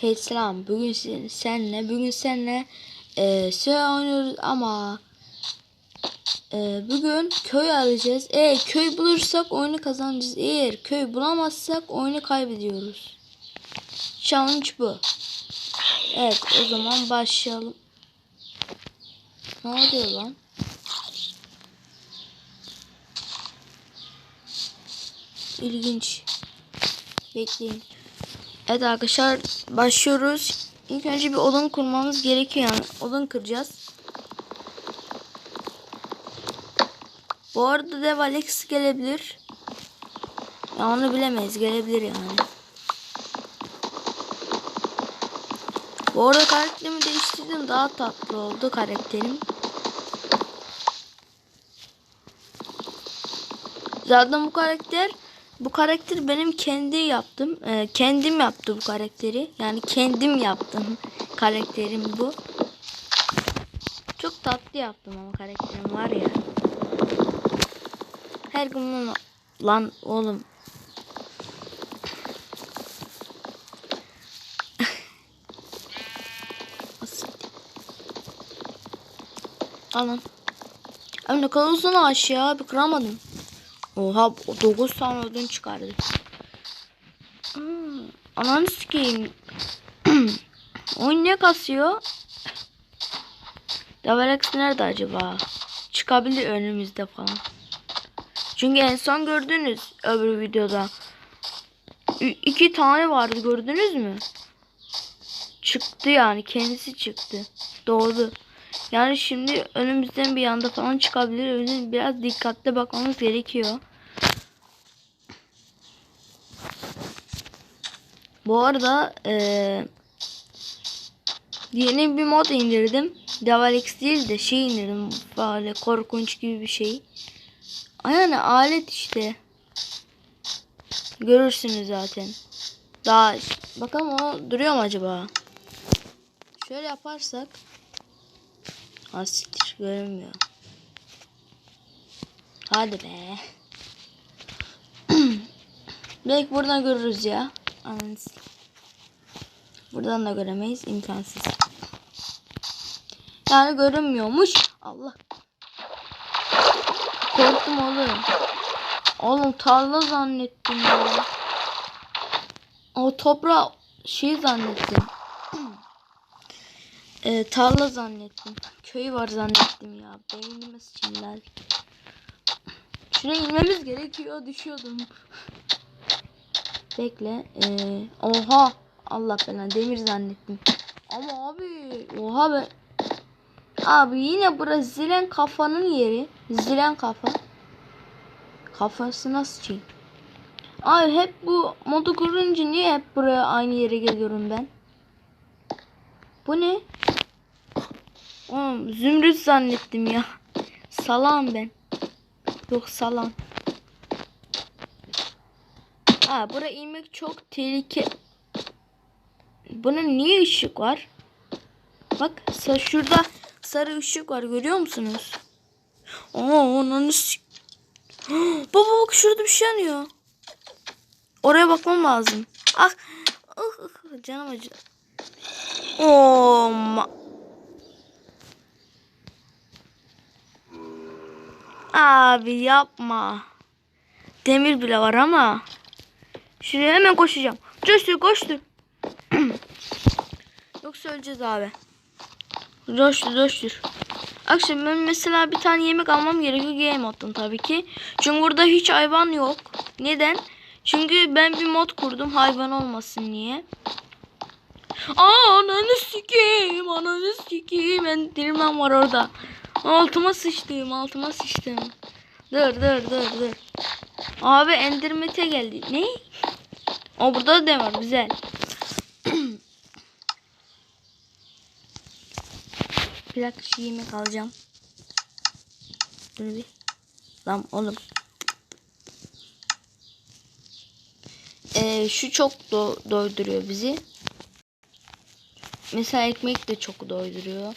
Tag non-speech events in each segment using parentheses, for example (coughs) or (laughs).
Hey selam. Bugün sen- senle bugün senle e, şey oynuyoruz ama e, bugün köy arayacağız. Eğer köy bulursak oyunu kazanacağız. Eğer köy bulamazsak oyunu kaybediyoruz. Challenge bu. Evet o zaman başlayalım. Ne oluyor lan? İlginç. Bekleyin. Evet arkadaşlar başlıyoruz. İlk önce bir odun kurmamız gerekiyor yani. Odun kıracağız. Bu arada dev Alex gelebilir. Ya onu bilemeyiz. Gelebilir yani. Bu arada karakterimi değiştirdim. Daha tatlı oldu karakterim. Zaten bu karakter bu karakter benim kendi yaptım. Ee, kendim yaptı bu karakteri. Yani kendim yaptım. (laughs) Karakterim bu. Çok tatlı yaptım ama karakterim var ya. Her gün bunu... Lan oğlum. (laughs) Alın. Abi ne kadar uzun ağaç ya. Bir kıramadım. Oha 9 tane odun çıkardı. Hmm, ananı sikeyim. (clears throat) Oyun ne kasıyor? Davalex nerede acaba? Çıkabilir önümüzde falan. Çünkü en son gördünüz öbür videoda. İki tane vardı gördünüz mü? Çıktı yani kendisi çıktı. Doğdu. Yani şimdi önümüzden bir anda falan çıkabilir. O biraz dikkatli bakmamız gerekiyor. Bu arada eee, yeni bir mod indirdim. Devalex değil de şey indirdim. Böyle korkunç gibi bir şey. Yani alet işte. Görürsünüz zaten. Daha bakalım o duruyor mu acaba? Şöyle yaparsak Ha siktir görünmüyor. Hadi be. (clears throat) Belki buradan görürüz ya. Ananı s- Buradan da göremeyiz. imkansız. Yani görünmüyormuş. Allah. Korktum oğlum. Oğlum tarla zannettim ya. O toprağı şey zannettim. (clears throat) Ee, tarla zannettim. Köy var zannettim ya. Beynime sıçınlar. Şuraya inmemiz gerekiyor. Düşüyordum. (laughs) Bekle. Ee, oha. Allah belanı demir zannettim. Ama abi. Oha be. Abi yine burası zilen kafanın yeri. Zilen kafa. Kafası nasıl şey? Abi hep bu modu kurunca niye hep buraya aynı yere geliyorum ben? Bu ne? Oğlum zümrüt zannettim ya. Salam ben. Yok salam. Ha buraya inmek çok tehlike. Bunun niye ışık var? Bak şurada sarı ışık var görüyor musunuz? Aa onun (gasps) Baba bak şurada bir şey yanıyor. Oraya bakmam lazım. Ah, ah, ah canım acıdı. Oh, ma- Abi yapma. Demir bile var ama. Şuraya hemen koşacağım. Coştur koştur. (clears throat) Yoksa öleceğiz abi. Coştur coştur. Akşam ben mesela bir tane yemek almam gerekiyor game moddan tabii ki. Çünkü burada hiç hayvan yok. Neden? Çünkü ben bir mod kurdum hayvan olmasın diye. Aa ananı sikeyim ananı sikeyim. Ben var orada. Altıma sıçtım altıma sıçtım. Dur dur dur dur. Abi endirmete geldi. Ne? O burada da var güzel. (clears throat) bir dakika şu yemek alacağım. Dur bir. Lan oğlum. Ee, şu çok do- doyduruyor bizi. Mesela ekmek de çok doyduruyor.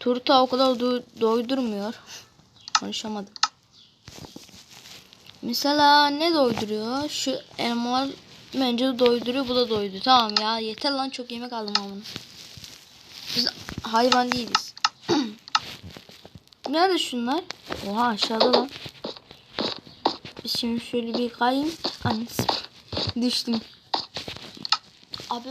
Turta o kadar do- doydurmuyor. (laughs) Konuşamadım. Mesela ne doyduruyor? Şu elmalar Bence doyduruyor bu da doydu. Tamam ya yeter lan çok yemek aldım ama. Biz hayvan değiliz. (clears throat) Nerede şunlar? Oha aşağıda lan. Şimdi şöyle bir kayayım. Annesi. Düştüm. Abi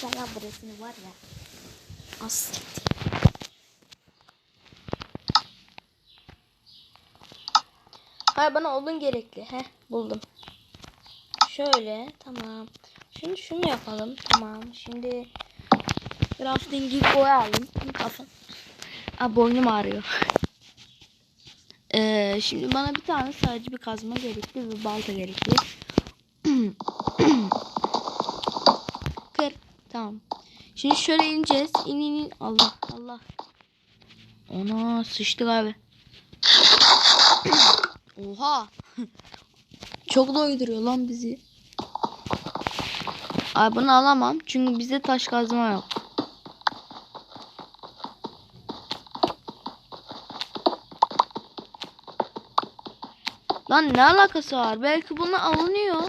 Sana burasını var ya. as. Hayır bana odun gerekli. Heh buldum. Şöyle tamam. Şimdi şunu yapalım. Tamam. Şimdi crafting'i koyalım. Kafa. Aa, boynum ağrıyor. (laughs) Ee, şimdi bana bir tane sadece bir kazma gerekli ve balta gerekli. (clears throat) Kır. Tamam. Şimdi şöyle ineceğiz. İn in in. Allah Allah. Ona sıçtık abi. (clears throat) Oha. (laughs) Çok doyduruyor lan bizi. Abi bunu alamam. Çünkü bizde taş kazma yok. Lan ne alakası var? Belki bunu alınıyor.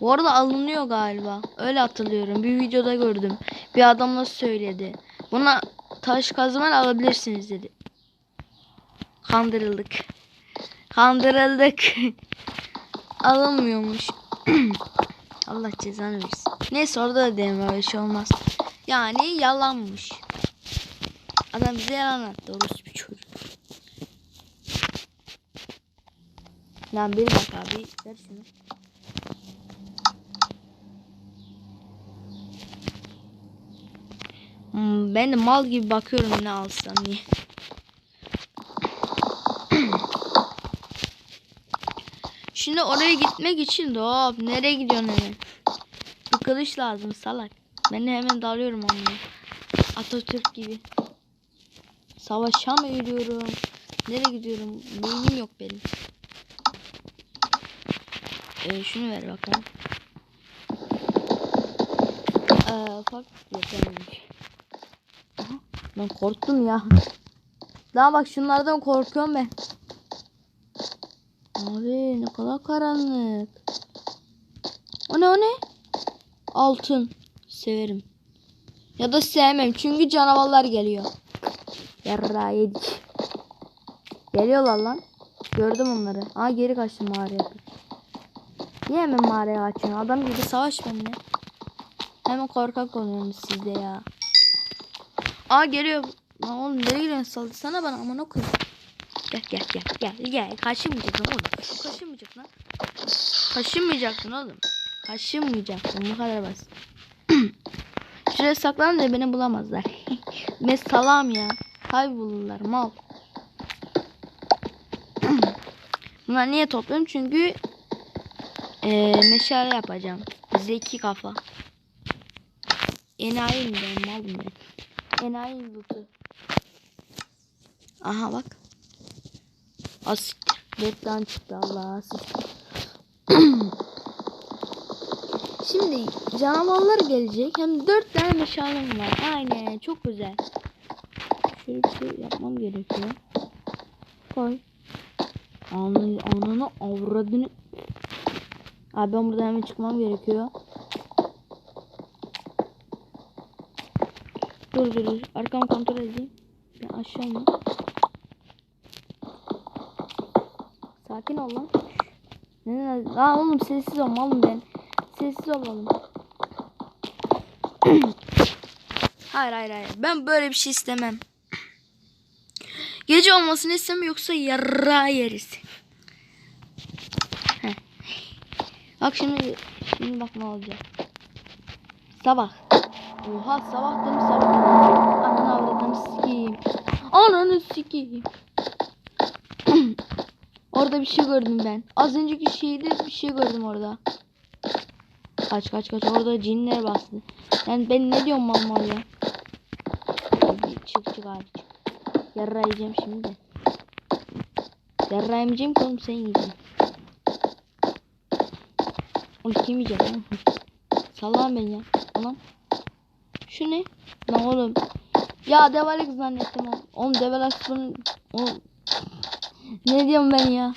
Bu arada alınıyor galiba. Öyle hatırlıyorum. Bir videoda gördüm. Bir adam nasıl söyledi. Buna taş kazma alabilirsiniz dedi. Kandırıldık. Kandırıldık. (laughs) Alınmıyormuş. (clears throat) Allah cezanı versin. Neyse orada da deme öyle şey olmaz. Yani yalanmış. Adam bize yalan attı. Orası bir çocuk. Lan bir bak abi. Ver şunu. Hmm, ben de mal gibi bakıyorum ne alsam diye. Şimdi oraya gitmek için de hop nereye gidiyorsun hemen? Bir kılıç lazım salak. Ben hemen dalıyorum onunla. Atatürk gibi. Savaşa mı yürüyorum? Nereye gidiyorum? Beynim yok benim. Ee, şunu ver bakalım. Ee, bak yetermiş. Aha, ben korktum ya. Daha bak şunlardan korkuyorum ben. Abi ne kadar karanlık. O ne o ne? Altın. Severim. Ya da sevmem çünkü canavarlar geliyor. Yarra yedik. Geliyorlar lan. Gördüm onları. Aa geri kaçtım mağaraya. Niye hemen mağaraya kaçıyorsun? Adam gibi savaş benimle. Hemen korkak oluyorsunuz sizde ya. Aa geliyor. Lan oğlum nereye gidiyorsun? Saldırsana bana aman okuyayım. Gel gel gel gel gel. Kaşınmayacaksın oğlum. Kaşınmayacaksın lan. Kaşınmayacaksın oğlum. Kaşınmayacaksın. Bu kadar basit. (clears throat) Şuraya saklan da beni bulamazlar. (laughs) ben salam ya. Kaybolurlar mal. (clears throat) Bunlar niye topluyorum? Çünkü eee meşale yapacağım. Zeki kafa. Enayi mi ben? Malım ben. Enayi lootu. Aha bak. Dört tane çıktı Allah asit. (clears throat) Şimdi canavarlar gelecek. Hem dört tane meşalem var. Aynen çok güzel. Şöyle bir şey yapmam gerekiyor. Koy. Ananı, ananı avradını. Abi ben buradan hemen çıkmam gerekiyor. Dur dur dur. Arkamı kontrol edeyim. Ben aşağı ineyim. Sakin ol lan. Aa oğlum sessiz ol malım ben. Sessiz olalım. (clears throat) hayır hayır hayır. Ben böyle bir şey istemem. Gece olmasını istemem yoksa yarra yeriz. Bak şimdi şimdi bak ne olacak. Sabah. Oha sabah demiş sabah. Ananı avradını sikeyim. Ananı sikeyim. Orada bir şey gördüm ben. Az önceki şeyde bir şey gördüm orada. Kaç kaç kaç orada cinler bastı. Yani ben ne diyorum mal mal ya. Çık çık abi çık. Yarra yiyeceğim şimdi de. Yarra yemeyeceğim ki oğlum sen yiyeceksin. Oğlum kim? Sallan ben ya. Ulan. Şu ne? Lan oğlum. Ya Devalex zannettim oğlum. Oğlum Devalex bunun... Oğlum. Ne diyorum ben ya?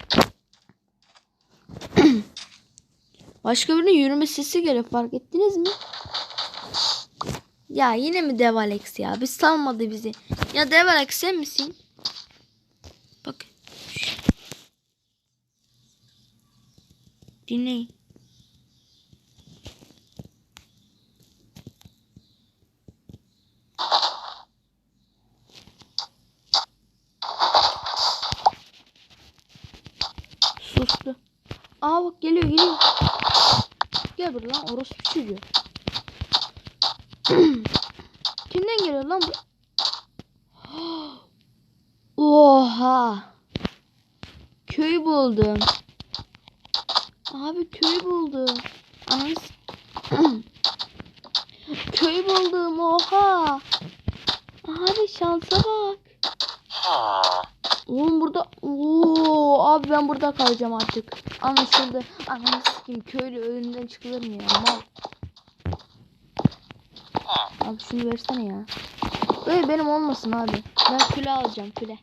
(clears throat) Başka birinin yürüme sesi geliyor fark ettiniz mi? Ya yine mi dev Alex ya? Biz salmadı bizi. Ya dev Alex sen misin? Bak. Dinleyin. Sustu. Aa bak geliyor geliyor. Gel buraya lan orospu çocuğu. (clears throat) Kimden geliyor lan bu? (gasps) Oha. Köy buldum. Abi köy buldum. Ananı s- (clears throat) Köy buldum oha. Abi şansa bak. Oğlum burada Oo, abi ben burada kalacağım artık. Anlaşıldı. Ananı sikeyim köylü önünden çıkılır mı ya mal. Abi şunu versene ya. Böyle benim olmasın abi. Ben küle alacağım küle.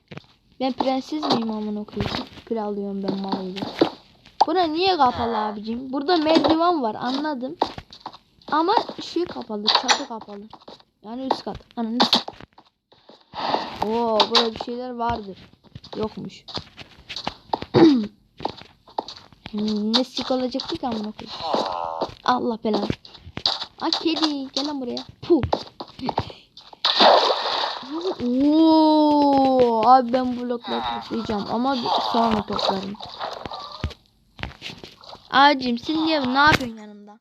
Ben prenses miyim amına koyayım? Küle alıyorum ben malıyla. Bura niye kapalı abicim? Burada merdiven var anladım. Ama şey kapalı, çatı kapalı. Yani üst kat. Ananı Oo, burada bir şeyler vardır. Yokmuş. (clears throat) Hmm, ne sik olacaktı ki amına koyayım. Allah belanı. Aa kedi gel lan buraya. Puh. Oo, abi ben blokları toplayacağım ama sonra toplarım. Acım sen niye ne yapıyorsun yanımda?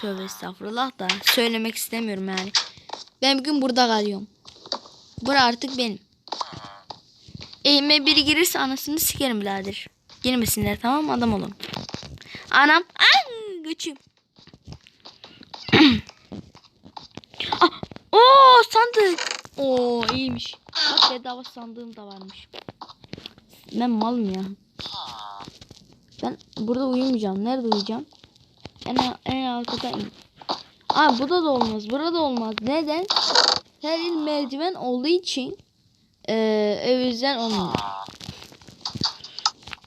Tövbe estağfurullah da söylemek istemiyorum yani. Ben bugün burada kalıyorum. Bura artık benim. Evime biri girirse anasını sikerim birader. Girmesinler tamam? Adam olun. Anam. An, göçüm. (clears throat) ah, oo sandık. Oo iyiymiş. Bak bedava sandığım da varmış. Ben malım ya. Ben burada uyumayacağım. Nerede uyuyacağım? En, en altta in. Aa burada da olmaz. Burada da olmaz. Neden? Her il merdiven olduğu için eee ev yüzden olmuyor.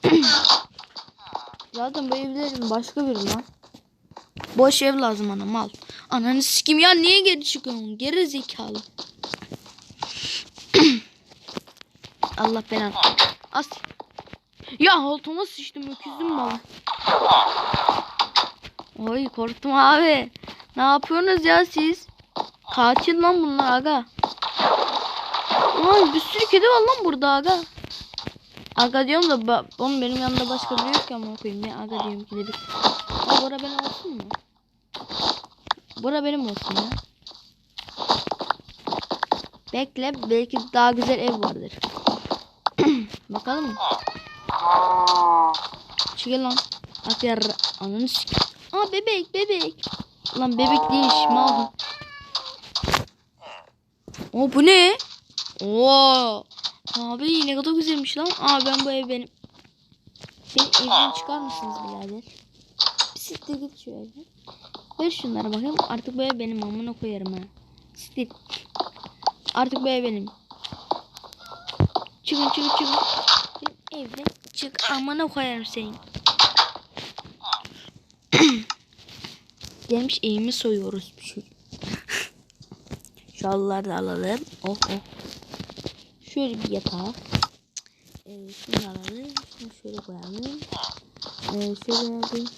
(coughs) Zaten bu evlerin başka biri lan. Boş ev lazım ana mal. Ananı sikim ya niye geri çıkıyorsun? Geri zekalı. (coughs) Allah belanı. As. Ya altıma sıçtım öküzdüm malı. Oy korktum abi. Ne yapıyorsunuz ya siz? Katil lan bunlar aga. Ay bir sürü kedi var lan burada aga. Aga diyorum da ba- oğlum benim yanımda başka biri yok ama koyayım. Ne aga diyorum ki dedik. Aa bura benim olsun mu? Bura benim olsun ya. Bekle belki daha güzel ev vardır. (clears throat) Bakalım mı? Çıkın lan. Afer ananı sik. Aa bebek bebek. Lan bebek değil mal. O bu ne? Oo. Abi ne kadar güzelmiş lan. Aa ben bu ev benim. Beni evden çıkar mısınız birader? Bir Siktir git şu evden. Ver şunlara bakayım. Artık bu ev benim amına koyarım ha. Siktir. Artık bu ev benim. Çıkın çıkın çıkın. Benim evden çık amına koyarım seni. Gelmiş evimi soyuyoruz bir (laughs) şey. Şalları da alalım. Oh oh. Şöyle bir yatak. Ee, şunu alalım. Şunu şöyle koyalım. Ee, şöyle bir...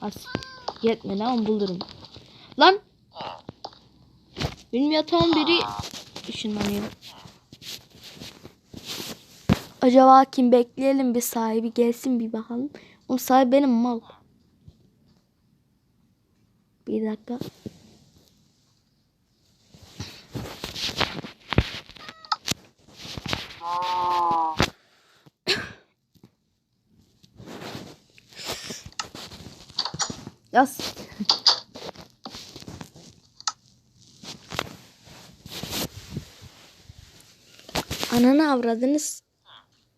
As. Yetmedi ama bulurum. Lan. Benim yatağım biri ışınlanıyor. Acaba kim bekleyelim bir sahibi gelsin bir bakalım. O sahibi benim mal. Bir dakika. Yaz. Ananı avradınız.